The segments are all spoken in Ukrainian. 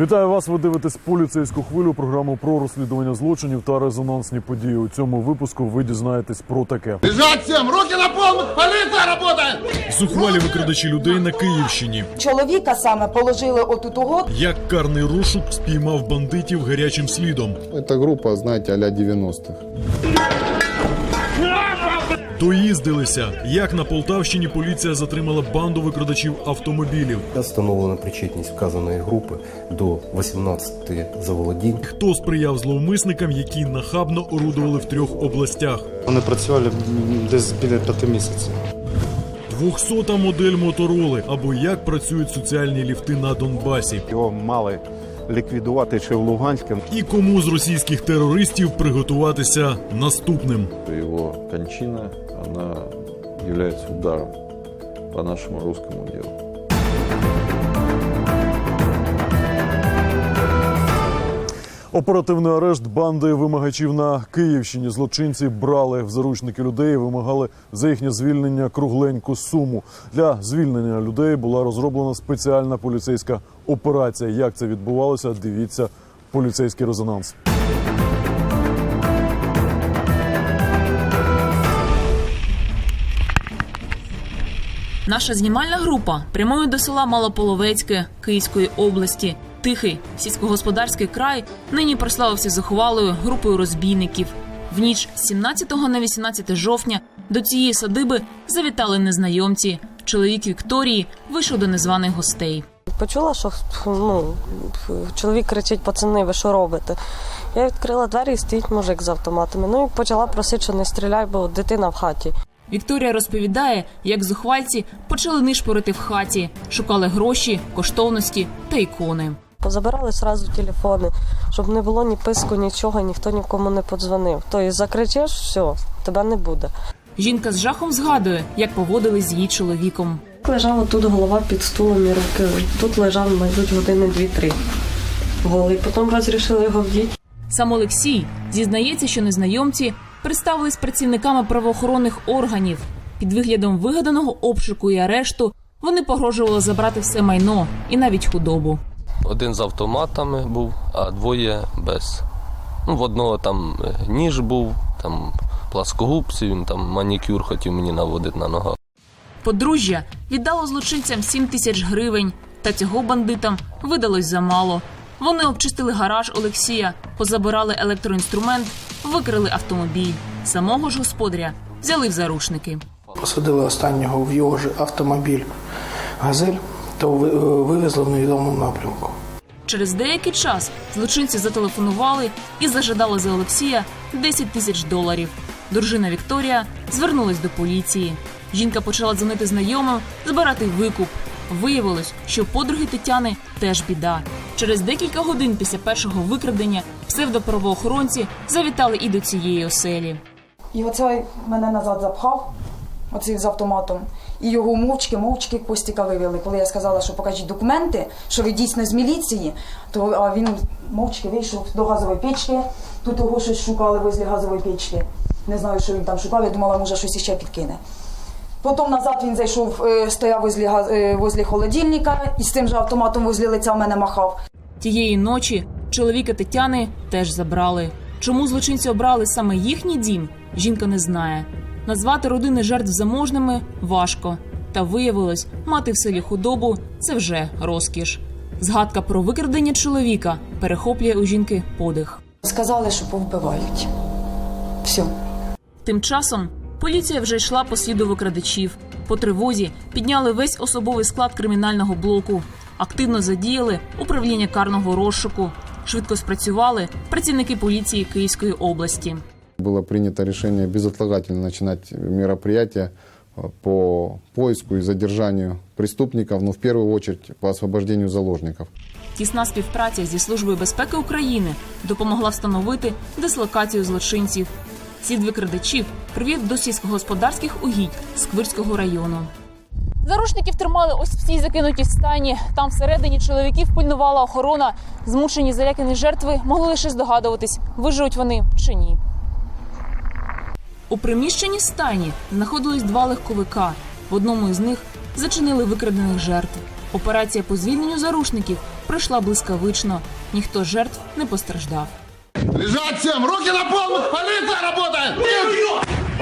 Вітаю вас. Ви дивитесь поліцейську хвилю. Програму про розслідування злочинів та резонансні події. У цьому випуску ви дізнаєтесь про таке. Лежать всем! Руки на пол! Полиция работает! Зухвалі викрадачі людей на Київщині. Чоловіка саме положили отут угод. Як карний розшук спіймав бандитів гарячим слідом. Это группа, знаете, а-ля 90-х. Доїздилися. Як на Полтавщині поліція затримала банду викрадачів автомобілів. Встановлена причетність вказаної групи до 18 заволодінь. Хто сприяв зловмисникам, які нахабно орудували в трьох областях. Вони працювали десь біля п'яти місяців. 200-та модель мотороли або як працюють соціальні ліфти на Донбасі. Його мали ліквідувати ще в Луганську. І кому з російських терористів приготуватися наступним. Его кончина, она является ударом по нашему русскому делу. Оперативний арешт банди вимагачів на Київщині. Злочинці брали в заручники людей, і вимагали за їхнє звільнення кругленьку суму. Для звільнення людей була розроблена спеціальна поліцейська операція. Як це відбувалося? Дивіться поліцейський резонанс. Наша знімальна група прямує до села Малополовецьке Київської області. Тихий сільськогосподарський край нині прославився зухвалою групою розбійників. В ніч з 17 на 18 жовтня до цієї садиби завітали незнайомці. Чоловік Вікторії вийшов до незваних гостей. Почула, що ну, чоловік кричить, пацани, ви що робите? Я відкрила двері і стоїть мужик з автоматами. Ну і почала просити, що не стріляй, бо дитина в хаті. Вікторія розповідає, як зухвальці почали нишпорити в хаті, шукали гроші, коштовності та ікони. Позабирали сразу телефони, щоб не було ні писку, нічого, ніхто нікому не подзвонив. Тобто закричиш, все, тебе не буде. Жінка з жахом згадує, як поводились з її чоловіком. Лежала тут голова під стулом і руки. Тут лежав, мабуть, години дві-три. Голий. Потім розрішили його вдіти. Сам Олексій зізнається, що незнайомці представились працівниками правоохоронних органів. Під виглядом вигаданого обшуку і арешту вони погрожували забрати все майно і навіть худобу. Один з автоматами був, а двоє без. Ну, в одного там е, ніж був, там пласкогубці, він там манікюр хотів мені наводити на ногах. Подружжя віддало злочинцям 7 тисяч гривень, та цього бандитам видалось замало. Вони обчистили гараж Олексія, позабирали електроінструмент, викрили автомобіль. Самого ж господаря взяли в заручники. Посадили останнього в його ж автомобіль газель та е, вивезли в невідомому напрямку. Через деякий час злочинці зателефонували і зажадали за Олексія 10 тисяч доларів. Дружина Вікторія звернулась до поліції. Жінка почала дзвонити знайомим, збирати викуп. Виявилось, що подруги Тетяни теж біда. Через декілька годин після першого викрадення псевдоправоохоронці завітали і до цієї оселі. І оцей мене назад запхав, оцей з автоматом. І його мовчки, мовчки Костіка вивели. Коли я сказала, що покажіть документи, що ви дійсно з міліції, то він мовчки вийшов до газової печки. Тут його щось шукали возле газової печки. Не знаю, що він там шукав, я думала, може щось іще підкине. Потім назад він зайшов, е, стояв возле, е, возле холодильника і з цим же автоматом возле лиця в мене махав. Тієї ночі чоловіка Тетяни теж забрали. Чому злочинці обрали саме їхній дім, жінка не знає. Назвати родини жертв заможними важко. Та виявилось, мати в селі худобу це вже розкіш. Згадка про викрадення чоловіка перехоплює у жінки подих. Сказали, що повбивають. Все. Тим часом поліція вже йшла по сліду викрадачів. По тривозі підняли весь особовий склад кримінального блоку, активно задіяли управління карного розшуку. Швидко спрацювали працівники поліції Київської області. Было принято решение безотлагательно начинать мероприятия по поиску и задержанию преступников, но в первую очередь по освобождению заложников. Тісна співпраця зі службою безпеки України допомогла встановити дислокацію злочинців. Слід викрадачів привів до сільськогосподарських угідь Сквирського району. Заручників тримали ось в цій закинутій стані. Там всередині чоловіків пильнувала охорона. Змушені залякані жертви могли лише здогадуватись, виживуть вони чи ні. У приміщенні стайні знаходились два легковика. В одному із них зачинили викрадених жертв. Операція по звільненню зарушників пройшла блискавично. Ніхто жертв не постраждав. Лежать всем! Руки на пол! Полиция работает!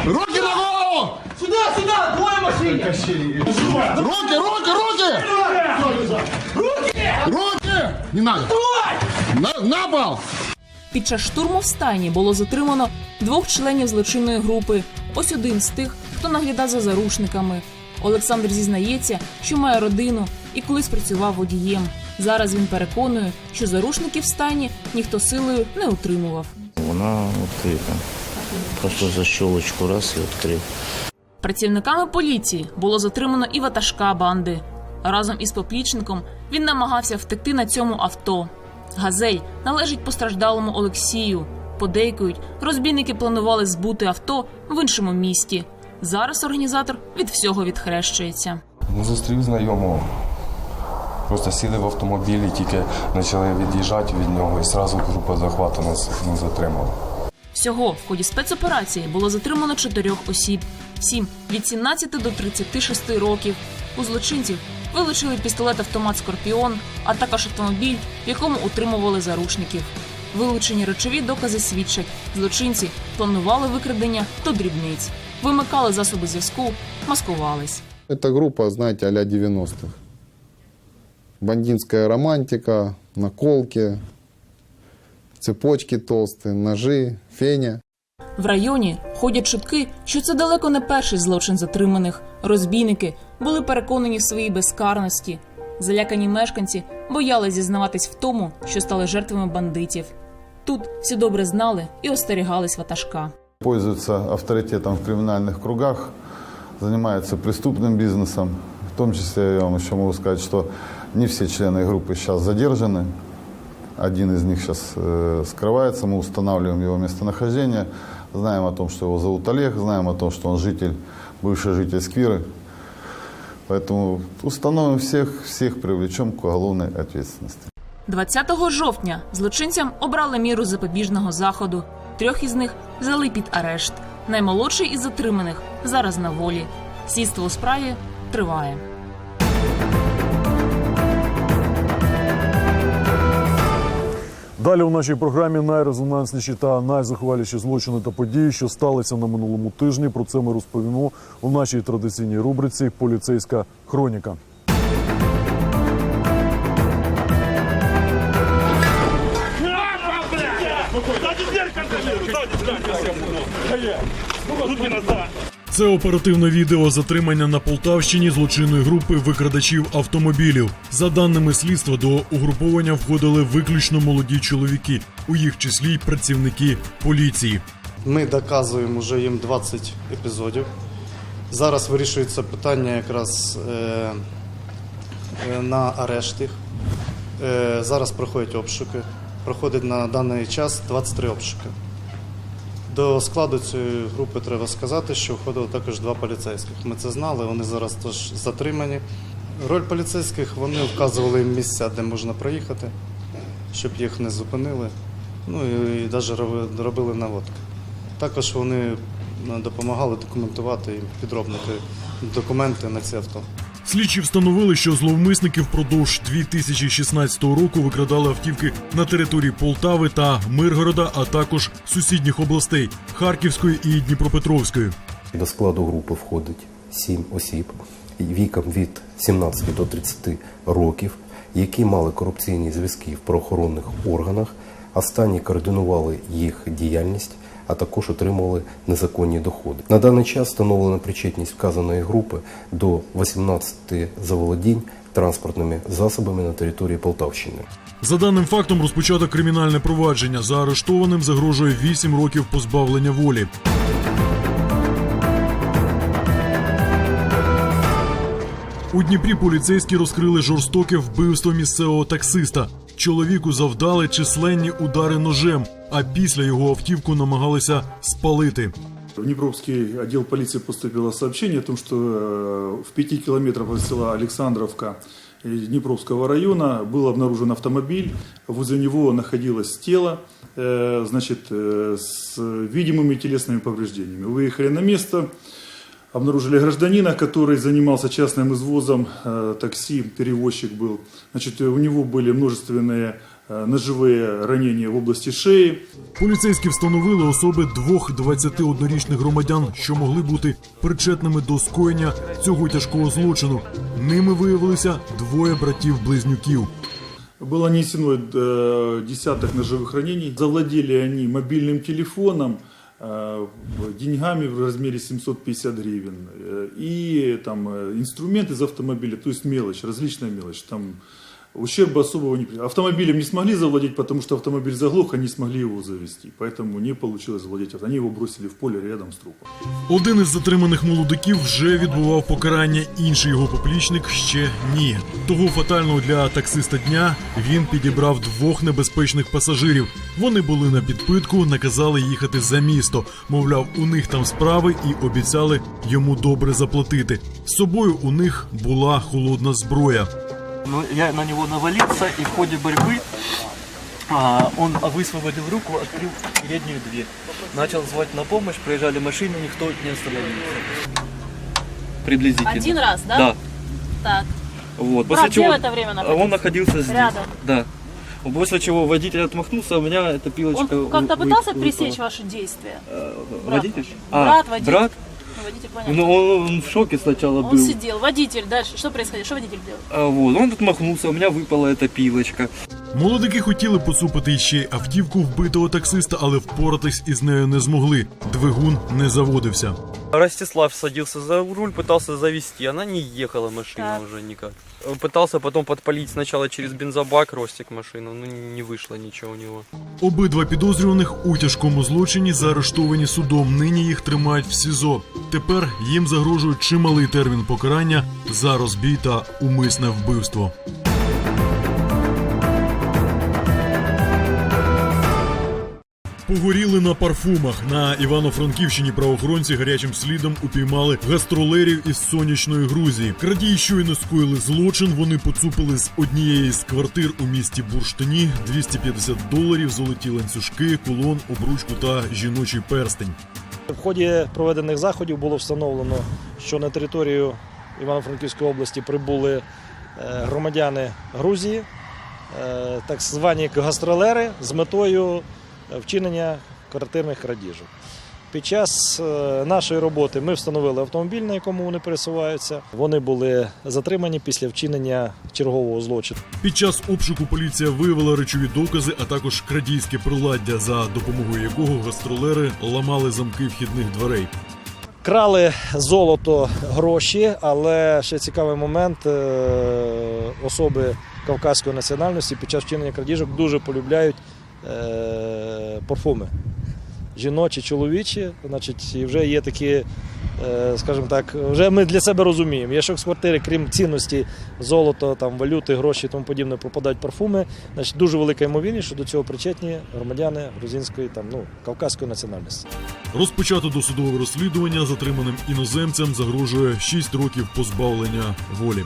Руки на голову! Сюда, сюда! Двое машин! Руки, руки, руки! Руки! Не надо! На, на пол! Під час штурму в стайні було затримано двох членів злочинної групи. Ось один з тих, хто наглядав за зарушниками. Олександр зізнається, що має родину і колись працював водієм. Зараз він переконує, що зарушників в стайні ніхто силою не утримував. Вона відкрита. Просто за щелочку раз і відкрив. Працівниками поліції було затримано і ватажка банди. Разом із поплічником він намагався втекти на цьому авто. Газель належить постраждалому Олексію. Подейкують, розбійники планували збути авто в іншому місті. Зараз організатор від всього відхрещується. Зустрів знайомого. Просто сіли в автомобілі, тільки почали від'їжджати від нього, і одразу група захвату нас не затримала. Всього в ході спецоперації було затримано чотирьох осіб, сім від 17 до 36 років. У злочинців вилучили пістолет-автомат Скорпіон, а також автомобіль, в якому утримували заручників. Вилучені речові докази свідчать, злочинці планували викрадення до дрібниць, вимикали засоби зв'язку, маскувались. Это группа, знаете, а-ля 90-х Бандитская романтика, наколки, цепочки толстые, ножи, феня. В районі ходять чутки, що це далеко не перший злочин затриманих. Розбійники були переконані в своїй безкарності. Залякані мешканці боялись зізнаватись в тому, що стали жертвами бандитів. Тут всі добре знали і остерігались ватажка. Пользуется авторитетом в криминальных кругах, занимается преступным бизнесом. В том числе я вам еще могу сказать, что не все члены группы сейчас задержаны. Один из них сейчас э, скрывается, мы устанавливаем его местонахождение. Знаем о том, что его зовут Олег, знаем о том, что он житель, бывший житель Сквиры. Поэтому установим всех, всех привлечем к уголовной ответственности. 20 жовтня злочинцям обрали міру запобіжного заходу. Трьох із них взяли під арешт. Наймолодший із затриманих зараз на волі. Слідство у справі триває. Далі у нашій програмі найрезонансніші та найзахваліші злочини та події, що сталися на минулому тижні. Про це ми розповімо у нашій традиційній рубриці Поліцейська хроніка. Це оперативне відео затримання на Полтавщині злочинної групи викрадачів автомобілів. За даними слідства, до угруповання входили виключно молоді чоловіки, у їх числі й працівники поліції. Ми доказуємо вже їм 20 епізодів. Зараз вирішується питання якраз е, е, на арешт їх. Е, зараз проходять обшуки. Проходить на даний час 23 обшуки. До складу цієї групи треба сказати, що входило також два поліцейських. Ми це знали, вони зараз теж затримані. Роль поліцейських вони вказували їм місця, де можна проїхати, щоб їх не зупинили. Ну і навіть робили наводки. Також вони е, допомагали документувати і підробнити документи на ці авто. Слідчі встановили, що зловмисники впродовж 2016 року викрадали автівки на території Полтави та Миргорода, а також сусідніх областей Харківської і Дніпропетровської. До складу групи входить сім осіб віком від 17 до 30 років, які мали корупційні зв'язки в правоохоронних органах. Останні координували їх діяльність, а також отримували незаконні доходи. На даний час встановлена причетність вказаної групи до 18 заволодінь транспортними засобами на території Полтавщини. За даним фактом розпочато кримінальне провадження. За арештованим загрожує 8 років позбавлення волі. У Дніпрі поліцейські розкрили жорстоке вбивство місцевого таксиста. Чоловіку завдали численні удари ножем, а після його автівку намагалися спалити. В Днепровский отдел полиции поступило сообщение о том, что э, в пяти километрах от села Александровка э, Днепровского района был обнаружен автомобиль. Возле него находилось тело э, значит, э, с видимыми телесными повреждениями. Выехали на место. Обнаружили гражданина, который занимался частным извозом э, такси, перевозчик был. Значит, у него были множественные э, ножевые ранения в области шеи. Поліцейські встановили особи двох 21-річних громадян, що могли бути причетними до скоєння цього тяжкого злочину. Ними виявилися двоє братів-близнюків. Было нанесено э, десяток ножевых ранений. Завладели они мобильным телефоном, э, деньгами в размере 750 гривен э, и там э, инструмент из автомобиля, то есть мелочь, различная мелочь. Там ущерба особого не при- Автомобилем не смогли завладеть, потому что автомобиль заглох, они не смогли его завести. Поэтому не получилось завладеть. авто. Они его бросили в поле рядом с трупом. Один із затриманих молодиків вже відбував покарання, інший його поплічник ще ні. Того фатального для таксиста дня він підібрав двох небезпечних пасажирів. Вони були на підпитку, наказали їхати за місто. Мовляв, у них там справи і обіцяли йому добре заплатити. З собою у них була холодна зброя. Я на него навалился, и в ходе борьбы а, он высвободил руку, открыл переднюю дверь. Начал звать на помощь, проезжали машины, никто не остановился. Приблизительно. Один раз, да? Да. Так. Вот. Брат, где в это время находился? Он находился здесь. Рядом. Да. После чего водитель отмахнулся, а у меня эта пилочка... Он как-то вы- пытался выпала. пресечь ваши действия? Брат. Водитель? Брат, водитель. брат? Ну, водитель, понятно. Ну, он, он в шоке сначала Он был. сидел. Водитель, дальше. Что происходит? Что водитель делал? А, вот. Он отмахнулся, у меня выпала эта пилочка. Молодики хотіли поцупити ще й автівку вбитого таксиста, але впоратись із нею не змогли. Двигун не заводився. Ростислав садился за руль, пытался завести. Она не ехала машина уже никак. Он Пытался потом подпалить сначала через бензобак Ростик машину, но не вышло ничего у него. Обидва підозрюваних у тяжкому злочині заарештовані судом. Нині їх тримають в СІЗО. Тепер їм загрожує чималий термін покарання за розбій та умисне вбивство. Погоріли на парфумах. На Івано-Франківщині правоохоронці гарячим слідом упіймали гастролерів із сонячної Грузії. Крадії щойно скоїли злочин. Вони поцупили з однієї з квартир у місті Бурштині 250 доларів, золоті ланцюжки, кулон, обручку та жіночий перстень. В ході проведених заходів було встановлено, що на територію Івано-Франківської області прибули е, громадяни Грузії, е, так звані гастролери, з метою вчинення квартирних крадіжок. Під час е, нашої роботи ми встановили автомобіль, на якому вони пересуваються. Вони були затримані після вчинення чергового злочину. Під час обшуку поліція виявила речові докази, а також крадійське приладдя, за допомогою якого гастролери ламали замки вхідних дверей. Крали золото, гроші, але ще цікавий момент. е, Особи кавказької національності під час вчинення крадіжок дуже полюбляють парфуми. Жіночі, чоловічі, значить, вже є такі, е, скажімо так, вже ми для себе розуміємо. Якщо з квартири, крім цінності, золото, там, валюти, гроші і тому подібне, попадають парфуми, значить дуже велика ймовірність, що до цього причетні громадяни грузинської, там, ну, кавказької національності. Розпочато досудове розслідування затриманим іноземцям загрожує 6 років позбавлення волі.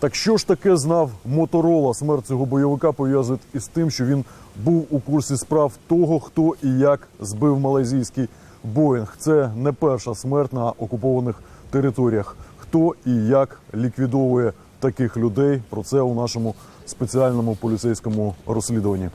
Так що ж таке знав Моторола? Смерть цього бойовика пов'язують із тим, що він був у курсі справ того, хто і як збив малайзійський Боїнг. Це не перша смерть на окупованих територіях. Хто і як ліквідовує таких людей? Про це у нашому спеціальному поліцейському розслідуванні.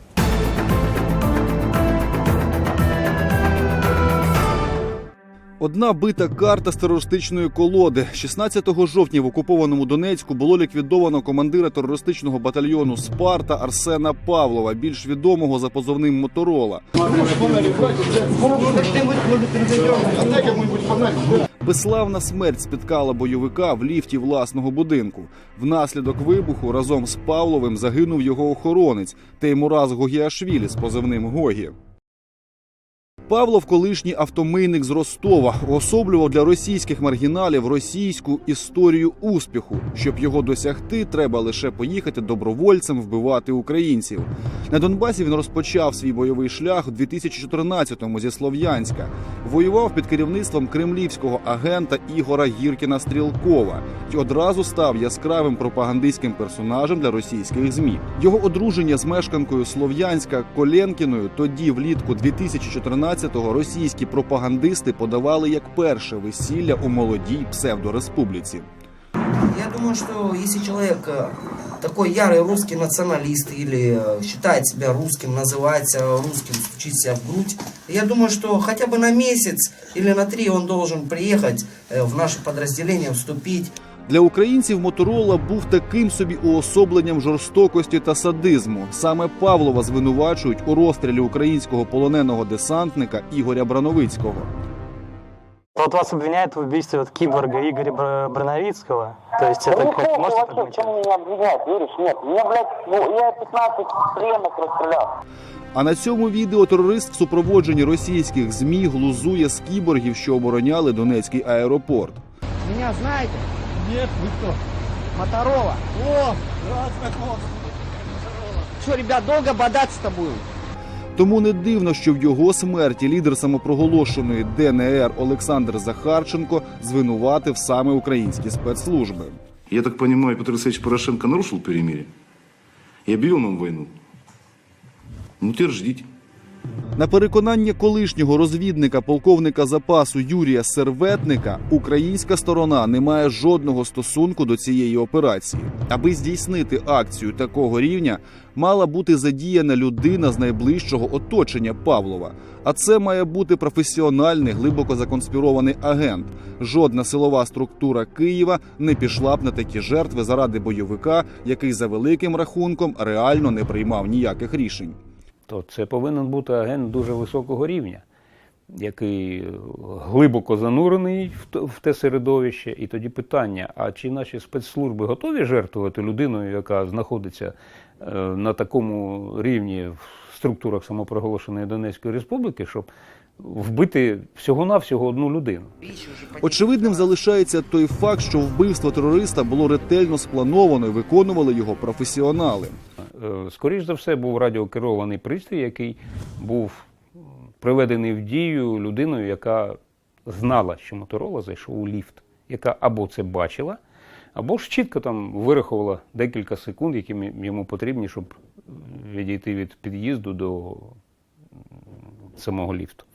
Одна бита карта з терористичної колоди. 16 жовтня в окупованому Донецьку було ліквідовано командира терористичного батальйону Спарта Арсена Павлова, більш відомого за позовним Моторола. Безславна смерть спіткала бойовика в ліфті власного будинку. Внаслідок вибуху разом з Павловим загинув його охоронець Теймураз Гогіашвілі з позивним Гогі. Павлов, колишній автомийник з Ростова, уособлював для російських маргіналів російську історію успіху. Щоб його досягти, треба лише поїхати добровольцем вбивати українців. На Донбасі він розпочав свій бойовий шлях у 2014-му зі Слов'янська. Воював під керівництвом кремлівського агента Ігора Гіркіна Стрілкова і одразу став яскравим пропагандистським персонажем для російських змі. Його одруження з мешканкою Слов'янська Коленкіною тоді, влітку 2014-го, російські пропагандисти подавали як перше весілля у молодій псевдореспубліці. Я думаю, что если человек э, такой ярый русский националист или э, считает себя русским, называет себя русским, стучит себя в грудь, я думаю, что хотя бы на месяц или на три он должен приехать э, в наше подразделение, вступить. Для українців Моторола був таким собі уособленням жорстокості та садизму. Саме Павлова звинувачують у розстрілі українського полоненого десантника Ігоря Брановицького. Вот вас обвиняют в убийстве вот киборга Игоря Бр- Броновицкого. То есть это как можете прокомментировать? меня обвиняют, веришь? Нет, меня, блядь, ну, я 15 пленных расстрелял. А на цьому відео терорист в супроводженні російських змі глузує з кіборгів, що обороняли Донецький аеропорт. Меня знаете? Нет, вы кто? Моторола. О, Что, ребят, долго бодаться-то будем? Тому не дивно, що в його смерті лідер самопроголошеної ДНР Олександр Захарченко звинуватив саме українські спецслужби. Я так понимаю, Петр Алексеевич Порошенко нарушил перемирие и объявил нам войну. Ну, теперь ждите. На переконання колишнього розвідника полковника запасу Юрія Серветника, українська сторона не має жодного стосунку до цієї операції. Аби здійснити акцію такого рівня, мала бути задіяна людина з найближчого оточення Павлова. А це має бути професіональний, глибоко законспірований агент. Жодна силова структура Києва не пішла б на такі жертви заради бойовика, який за великим рахунком реально не приймав ніяких рішень. То це повинен бути агент дуже високого рівня, який глибоко занурений в те середовище. І тоді питання: а чи наші спецслужби готові жертвувати людиною, яка знаходиться е, на такому рівні в структурах самопроголошеної Донецької Республіки, щоб вбити всього-навсього одну людину? Очевидним залишається той факт, що вбивство терориста було ретельно сплановано і виконували його професіонали. Е, Скоріш за все, був радіокерований пристрій, який був приведений в дію людиною, яка знала, що Моторола зайшов у ліфт, яка або це бачила, або ж чітко там вирахувала декілька секунд, які йому потрібні, щоб відійти від під'їзду до самого ліфту.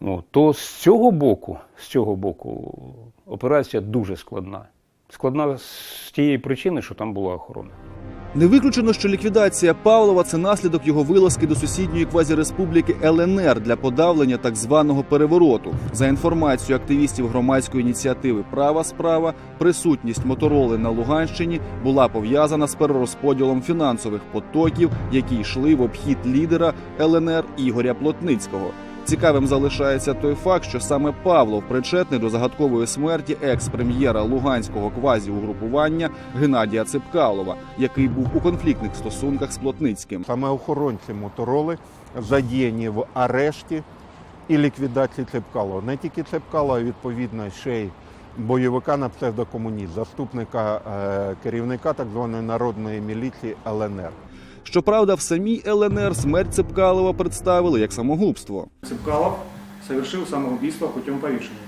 От, то з цього боку, з цього боку, операція дуже складна. Складна з тієї причини, що там була охорона. Не виключено, що ліквідація Павлова це наслідок його вилазки до сусідньої квазіреспубліки ЛНР для подавлення так званого перевороту. За інформацією активістів громадської ініціативи Права справа присутність мотороли на Луганщині була пов'язана з перерозподілом фінансових потоків, які йшли в обхід лідера ЛНР Ігоря Плотницького. Цікавим залишається той факт, що саме Павлов причетний до загадкової смерті екс-прем'єра луганського квазіугрупування Геннадія Ципкалова, який був у конфліктних стосунках з Плотницьким. Саме охоронці мотороли задіяні в арешті і ліквідації Цепкалова. Не тільки Цепкалова, а відповідно ще й бойовика на псевдокомуніст, заступника е, керівника так званої народної міліції ЛНР. Щоправда, в самій ЛНР смерть Цепкалова представили як самогубство. Цыпкалов совершил самоубийство путем повешения.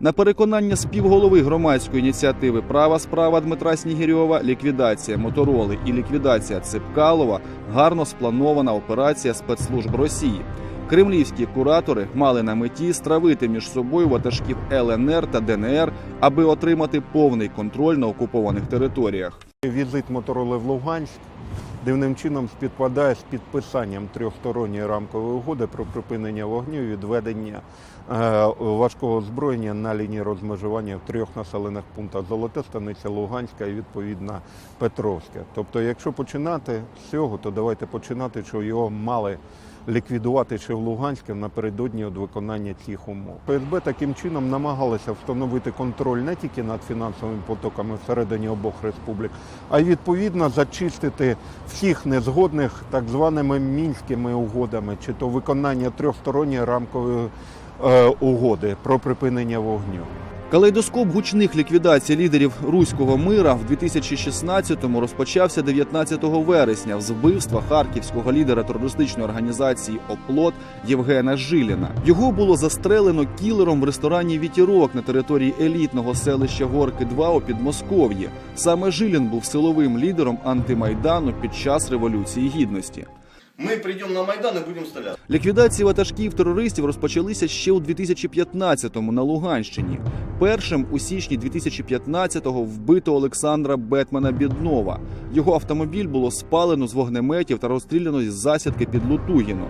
На переконання співголови громадської ініціативи Права справа Дмитра Снігирьова, ліквідація мотороли і ліквідація Ципкалова гарно спланована операція спецслужб Росії. Кремлівські куратори мали на меті стравити між собою ватажків ЛНР та ДНР, аби отримати повний контроль на окупованих територіях. Візит мотороли в Луганськ дивним чином співпадає з підписанням трьохсторонньої рамкової угоди про припинення вогню і відведення е, важкого озброєння на лінії розмежування в трьох населених пунктах Золоте, Станиця Луганська і відповідно Петровська. Тобто, якщо починати з цього, то давайте починати, що його мали ліквідувати ще в Луганську напередодні від виконання цих умов. ФСБ таким чином намагалися встановити контроль не тільки над фінансовими потоками всередині обох республік, а й відповідно зачистити всіх незгодних так званими мінськими угодами, чи то виконання трьохсторонньої рамкової е, угоди про припинення вогню. Калейдоскоп гучних ліквідацій лідерів руського мира в 2016-му розпочався 19 вересня з вбивства харківського лідера терористичної організації Оплот Євгена Жиліна. Його було застрелено кілером в ресторані Вітірок на території елітного селища Горки 2 у Підмосков'ї. Саме Жилін був силовим лідером антимайдану під час революції гідності. Мы придем на Майдан и будем стрелять. Ліквідації ватажків терористів розпочалися ще у 2015-му на Луганщині. Першим у січні 2015-го вбито Олександра Бетмана Біднова. Його автомобіль було спалено з вогнеметів та розстріляно з засідки під Лутугіно.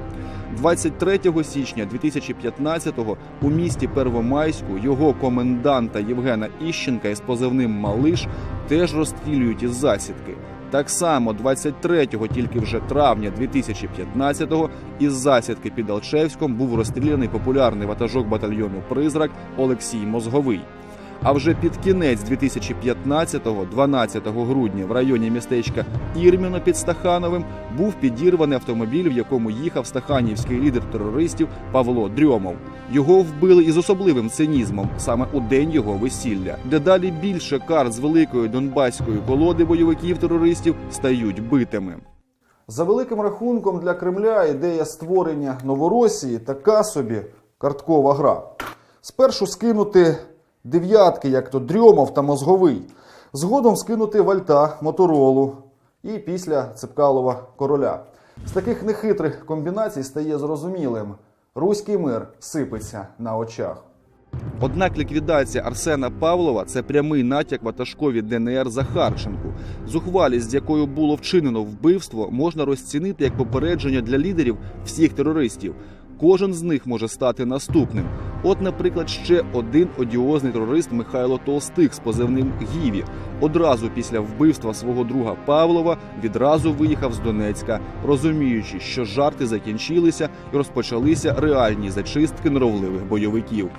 23 січня 2015-го у місті Первомайську його коменданта Євгена Іщенка із позивним Малиш теж розстрілюють із засідки. Так само 23-го, тільки вже травня 2015-го, із засідки під Алчевськом був розстріляний популярний ватажок батальйону Призрак Олексій Мозговий. А вже під кінець 2015-го, 12 грудня, в районі містечка Ірміно під Стахановим був підірваний автомобіль, в якому їхав стаханівський лідер терористів Павло Дрьомов. Його вбили із особливим цинізмом саме у день його весілля. Дедалі більше карт з великої донбаської колоди бойовиків терористів стають битими. За великим рахунком для Кремля ідея створення Новоросії така собі карткова гра. Спершу скинути дев'ятки, як то Дрьомов та Мозговий, згодом скинути Вальта, Моторолу і після Цепкалова короля. З таких нехитрих комбінацій стає зрозумілим: руський мир сипеться на очах. Однак ліквідація Арсена Павлова це прямий натяк ватажкові ДНР Захарченку. Зухвалість, з якою було вчинено вбивство, можна розцінити як попередження для лідерів всіх терористів. Кожен з них може стати наступним. От, наприклад, ще один одіозний терорист Михайло Толстих з позивним Гіві. Одразу після вбивства свого друга Павлова відразу виїхав з Донецька, розуміючи, що жарти закінчилися і розпочалися реальні зачистки норовливих бойовиків.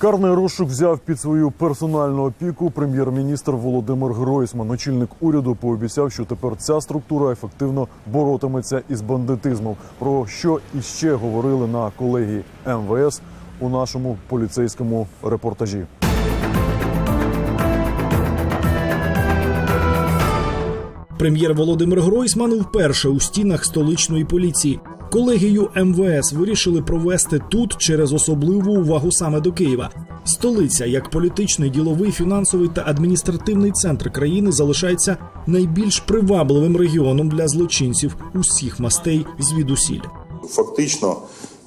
Карний розшук взяв під свою персональну опіку прем'єр-міністр Володимир Гройсман. Очільник уряду пообіцяв, що тепер ця структура ефективно боротиметься із бандитизмом. Про що іще говорили на колегії МВС у нашому поліцейському репортажі. Прем'єр Володимир Гройсман вперше у стінах столичної поліції. Колегію МВС вирішили провести тут через особливу увагу саме до Києва. Столиця, як політичний, діловий, фінансовий та адміністративний центр країни, залишається найбільш привабливим регіоном для злочинців усіх мастей звідусіль. Фактично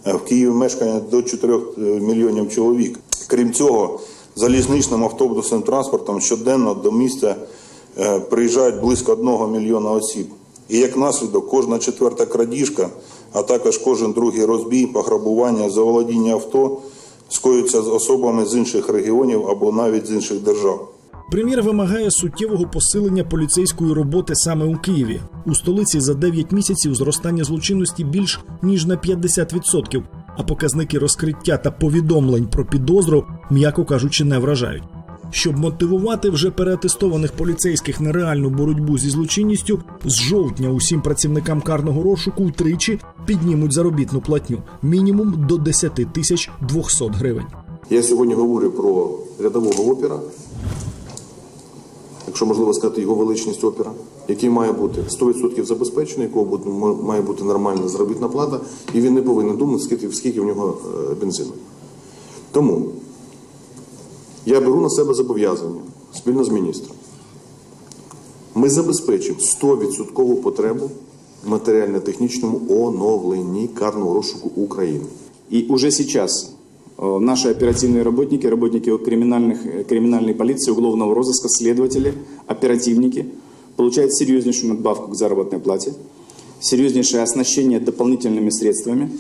е, в Києві мешкає до 4 мільйонів чоловік. Крім цього, залізничним автобусним транспортом щоденно до міста е, приїжджають близько 1 мільйона осіб. І як наслідок, кожна четверта крадіжка, а також кожен другий розбій, пограбування, заволодіння авто скоюються з особами з інших регіонів або навіть з інших держав. Прем'єр вимагає суттєвого посилення поліцейської роботи саме у Києві. У столиці за 9 місяців зростання злочинності більш ніж на 50%, а показники розкриття та повідомлень про підозру, м'яко кажучи, не вражають. Щоб мотивувати вже переатестованих поліцейських на реальну боротьбу зі злочинністю, з жовтня усім працівникам карного розшуку втричі піднімуть заробітну платню мінімум до 10 тисяч 200 гривень. Я сьогодні говорю про рядового опера, якщо можливо сказати його величність опера, який має бути 100% забезпечений, якого має бути нормальна заробітна плата, і він не повинен думати, скільки, скільки в нього е, бензину. Тому я беру на себе зобов'язання спільно з міністром. Ми забезпечимо 100% потребу в матеріально-технічному оновленні карного розшуку України. И уже сейчас э, наши оперативные работники, работники криминальных, э, криминальной полиции, уголовного розыска, следователи, оперативники получают серьезнейшую надбавку к заработной плате, серьезнейшее оснащение дополнительными средствами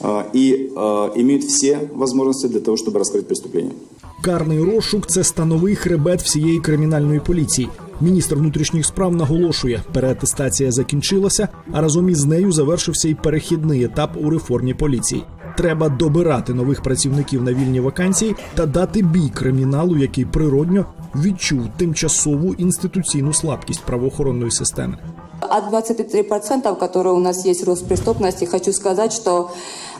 э, и э, имеют все возможности для того, чтобы раскрыть преступление. Карний розшук це становий хребет всієї кримінальної поліції. Міністр внутрішніх справ наголошує, переатестація закінчилася, а разом із нею завершився і перехідний етап у реформі поліції. Треба добирати нових працівників на вільні вакансії та дати бій криміналу, який природньо відчув тимчасову інституційну слабкість правоохоронної системи. От 23%, которые у нас есть рост преступности, хочу сказать, что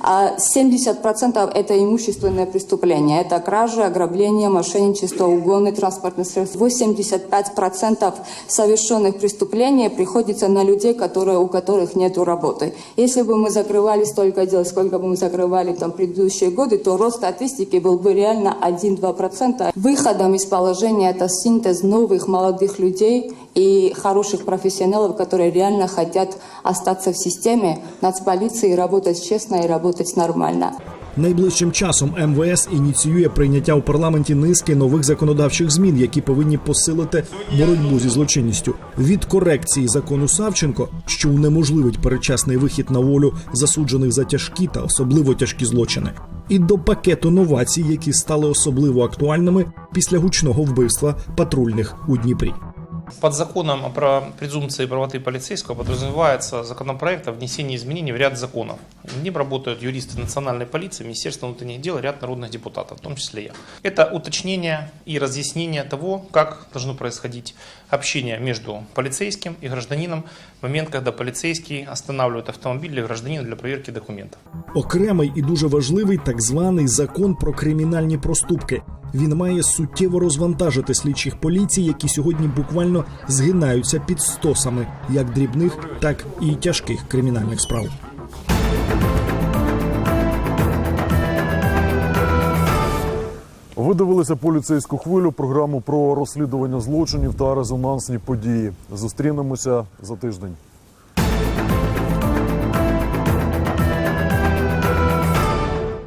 а, 70% это имущественные преступления. Это кражи, ограбления, мошенничество, угоны транспортных средств. 85% совершенных преступлений приходится на людей, которые, у которых нет работы. Если бы мы закрывали столько дел, сколько бы мы закрывали там предыдущие годы, то рост статистики был бы реально 1-2%. Выходом из положения это синтез новых молодых людей и хороших профессионалов, которые реально хотят остаться в системе нацполиции, работать честно и работать нормально. Найближчим часом МВС ініціює прийняття у парламенті низки нових законодавчих змін, які повинні посилити боротьбу зі злочинністю від корекції закону Савченко, що унеможливить передчасний вихід на волю засуджених за тяжкі та особливо тяжкі злочини, і до пакету новацій, які стали особливо актуальними після гучного вбивства патрульних у Дніпрі. Под законом о про презумпции правоты полицейского подразумевается законопроект о внесении изменений в ряд законов. В ним работают юристы национальной полиции, Министерства внутренних дел и ряд народных депутатов, в том числе я. Это уточнение и разъяснение того, как должно происходить общение между полицейским и гражданином в момент, когда полицейский останавливает автомобиль для гражданина для проверки документов. Окремий і дуже важливий так званий закон про кримінальні проступки. Він має суттєво розвантажити слідчих поліції, які сьогодні буквально згинаються під стосами як дрібних, так і тяжких кримінальних справ. Ви дивилися поліцейську хвилю, програму про розслідування злочинів та резонансні події. Зустрінемося за тиждень.